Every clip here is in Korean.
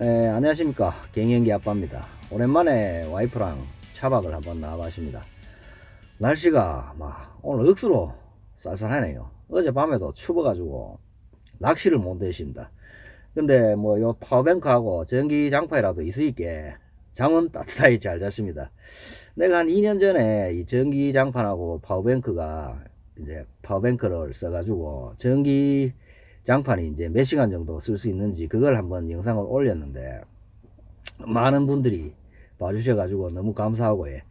에, 안녕하십니까. 갱년기 아빠입니다. 오랜만에 와이프랑 차박을 한번 나와봤습니다. 날씨가 막 오늘 억수로 쌀쌀하네요. 어젯밤에도 추워가지고 낚시를 못 되십니다. 근데 뭐 요 파워뱅크하고 전기 장판이라도 있으니까 잠은 따뜻하게 잘 잤습니다. 내가 한 2년 전에 이 전기 장판하고 파워뱅크가 이제 파워뱅크를 써가지고 전기 장판이 이제 몇 시간 정도 쓸 수 있는지 그걸 한번 영상을 올렸는데 많은 분들이 봐주셔가지고 너무 감사하고 예.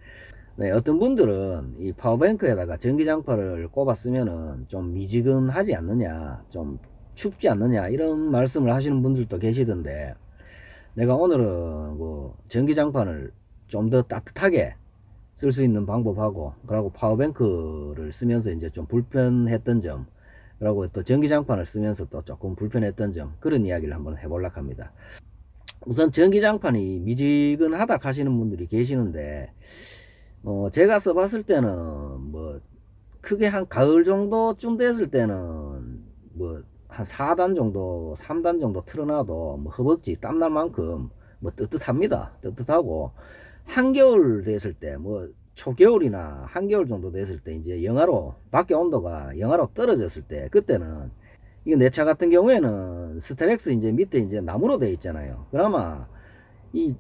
네, 어떤 분들은 이 파워뱅크에다가 전기장판을 꼽아 쓰면은 좀 미지근하지 않느냐, 좀 춥지 않느냐, 이런 말씀을 하시는 분들도 계시던데, 내가 오늘은 그 전기장판을 좀 더 따뜻하게 쓸 수 있는 방법하고, 그리고 파워뱅크를 쓰면서 이제 좀 불편했던 점, 그리고 또 전기장판을 쓰면서 또 조금 불편했던 점, 그런 이야기를 한번 해보려고 합니다. 우선 전기장판이 미지근하다 하시는 분들이 계시는데, 어, 제가 써봤을 때는, 뭐, 크게 한 가을 정도쯤 됐을 때는, 뭐, 한 4단 정도, 3단 정도 틀어놔도, 뭐, 허벅지 땀날 만큼, 뭐, 뜨뜻합니다. 뜨뜻하고, 한겨울 됐을 때, 뭐, 초겨울이나 한겨울 정도 됐을 때, 이제 영하로, 밖에 온도가 영하로 떨어졌을 때, 그때는, 이게 내차 같은 경우에는 스트렉스 이제 밑에 이제 나무로 되어 있잖아요. 그나마, 이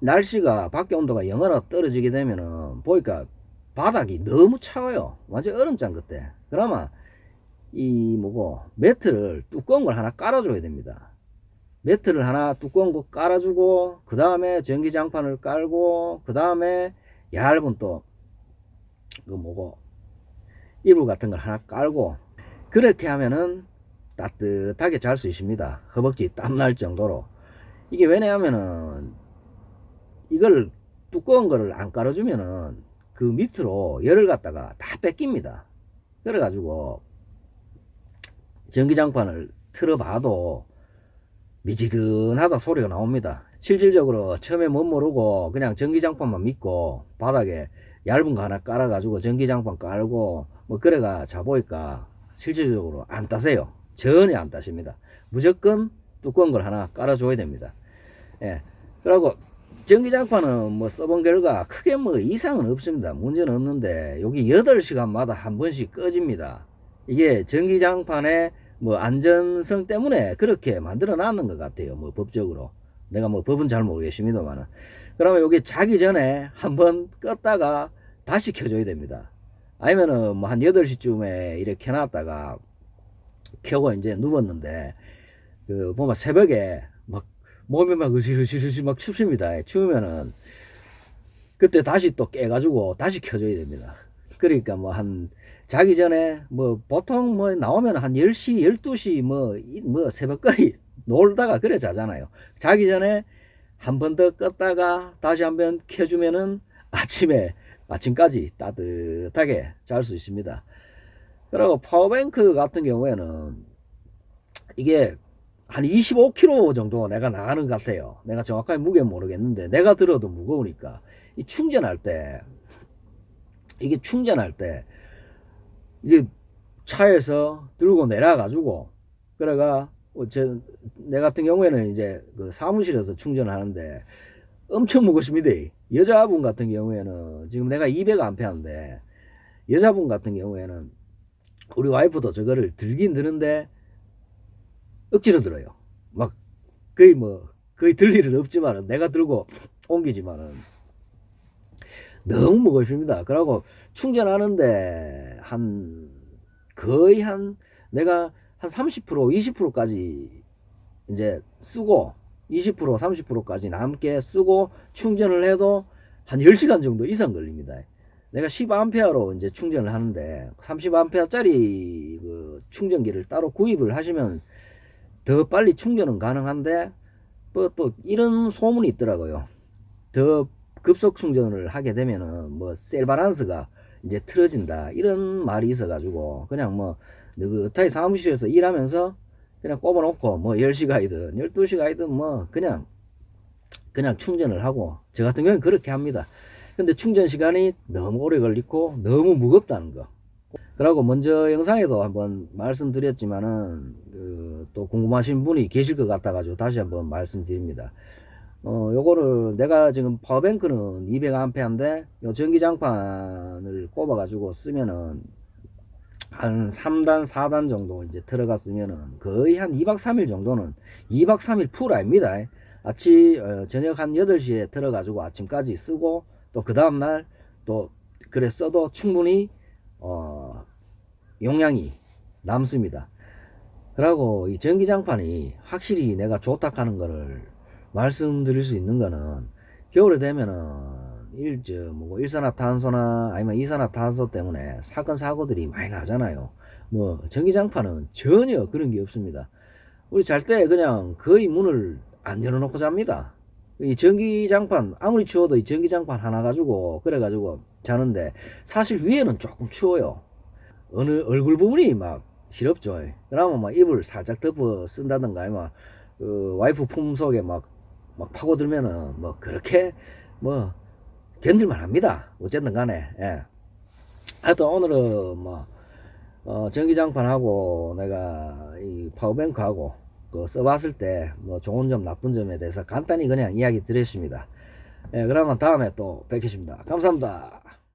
날씨가 밖에 온도가 영하로 떨어지게 되면은 보니까 바닥이 너무 차가워요. 완전 얼음장 그때. 그러면 이 뭐고 매트를 두꺼운 걸 하나 깔아줘야 됩니다. 매트를 하나 두꺼운 거 깔아주고 그 다음에 전기장판을 깔고 그 다음에 얇은 또 그 뭐고 이불 같은 걸 하나 깔고 그렇게 하면은 따뜻하게 잘 수 있습니다. 허벅지 땀 날 정도로 이게 왜냐하면은 이걸 두꺼운 거를 안 깔아주면은 그 밑으로 열을 갖다가 다 뺏깁니다. 그래가지고 전기장판을 틀어봐도 미지근하다 소리가 나옵니다. 실질적으로 처음에 못 모르고 그냥 전기장판만 믿고 바닥에 얇은 거 하나 깔아가지고 전기장판 깔고 뭐 그래가 자보니까 실질적으로 안 따세요. 전혀 안 따십니다. 무조건 두꺼운 걸 하나 깔아줘야 됩니다. 예. 그리고 전기장판은 뭐 써본 결과 크게 뭐 이상은 없습니다. 문제는 없는데 여기 8시간마다 한 번씩 꺼집니다. 이게 전기장판의 뭐 안전성 때문에 그렇게 만들어 놨는 것 같아요. 뭐 법적으로. 내가 뭐 법은 잘 모르겠습니다만은. 그러면 여기 자기 전에 한번 껐다가 다시 켜줘야 됩니다. 아니면은 뭐 한 8시쯤에 이렇게 켜놨다가 켜고 이제 누웠는데 그 보면 새벽에 막 몸이 막 으실으실으실 막 춥습니다. 추우면은 그때 다시 또 깨가지고 다시 켜줘야 됩니다. 그러니까 뭐 한 자기 전에 뭐 보통 뭐 나오면 한 10시, 12시 뭐, 이- 뭐 새벽까지 놀다가 그래 자잖아요. 자기 전에 한 번 더 껐다가 다시 한 번 켜주면은 아침에 아침까지 따뜻하게 잘 수 있습니다. 그리고 파워뱅크 같은 경우에는 이게 한 25kg 정도 내가 나가는 것 같아요. 내가 정확하게 무게 모르겠는데 내가 들어도 무거우니까 이 충전할 때 이게 충전할 때 이게 차에서 들고 내려가지고 그래가 어, 저, 내 같은 경우에는 이제 그 사무실에서 충전하는데 엄청 무겁습니다. 여자분 같은 경우에는 지금 내가 200A인데 여자분 같은 경우에는 우리 와이프도 저거를 들긴 드는데 억지로 들어요. 막 거의 뭐 거의 들 일은 없지만은 내가 들고 옮기지만은 너무 무겁습니다. 그러고 충전하는데 한 거의 한 내가 한 30% 20%까지 이제 쓰고 20% 30%까지 남게 쓰고 충전을 해도 한 10시간 정도 이상 걸립니다. 내가 10A로 이제 충전을 하는데 30A짜리 그 충전기를 따로 구입을 하시면 더 빨리 충전은 가능한데 뭐또 이런 소문이 있더라고요. 더 급속 충전을 하게 되면은 뭐 셀 바란스가 이제 틀어진다 이런 말이 있어가지고 그냥 뭐 느긋하게 사무실에서 일하면서 그냥 꼽아놓고 뭐 10시 가이든 12시 가이든 뭐 그냥 그냥 충전을 하고 저 같은 경우는 그렇게 합니다. 근데 충전 시간이 너무 오래 걸리고 너무 무겁다는 거. 그러고 먼저 영상에도 한번 말씀드렸지만은 그 또 궁금하신 분이 계실 것 같아 가지고 다시 한번 말씀드립니다. 어 요거를 내가 지금 파워뱅크는 200A인데 요 전기장판을 꼽아 가지고 쓰면은 한 3단 4단 정도 이제 들어갔으면은 거의 한 2박 3일 정도는 2박 3일 풀 아닙니다. 아침 어, 저녁 한 8시에 들어 가지고 아침까지 쓰고 또 그 다음 날 또 그래 써도 충분히 어 용량이 남습니다. 그리고 이 전기장판이 확실히 내가 좋다 하는 거를 말씀드릴 수 있는 거는 겨울에 되면은 일 저 뭐 일산화탄소나 아니면 이산화탄소 때문에 사건 사고들이 많이 나잖아요. 뭐 전기장판은 전혀 그런 게 없습니다. 우리 잘 때 그냥 거의 문을 안 열어놓고 잡니다. 이 전기장판 아무리 추워도 이 전기장판 하나 가지고 그래 가지고 자는데 사실 위에는 조금 추워요. 어느 얼굴 부분이 막 시렵죠. 그러면 막 이불 살짝 덮어 쓴다든가 아니면 그 와이프 품 속에 막, 막 파고들면은 뭐 그렇게 뭐 견딜만 합니다. 어쨌든 간에, 예. 하여튼 오늘은 뭐, 어, 전기장판하고 내가 이 파워뱅크하고 그 써봤을 때 뭐 좋은 점 나쁜 점에 대해서 간단히 그냥 이야기 드렸습니다. 예, 그러면 다음에 또 뵙겠습니다. 감사합니다.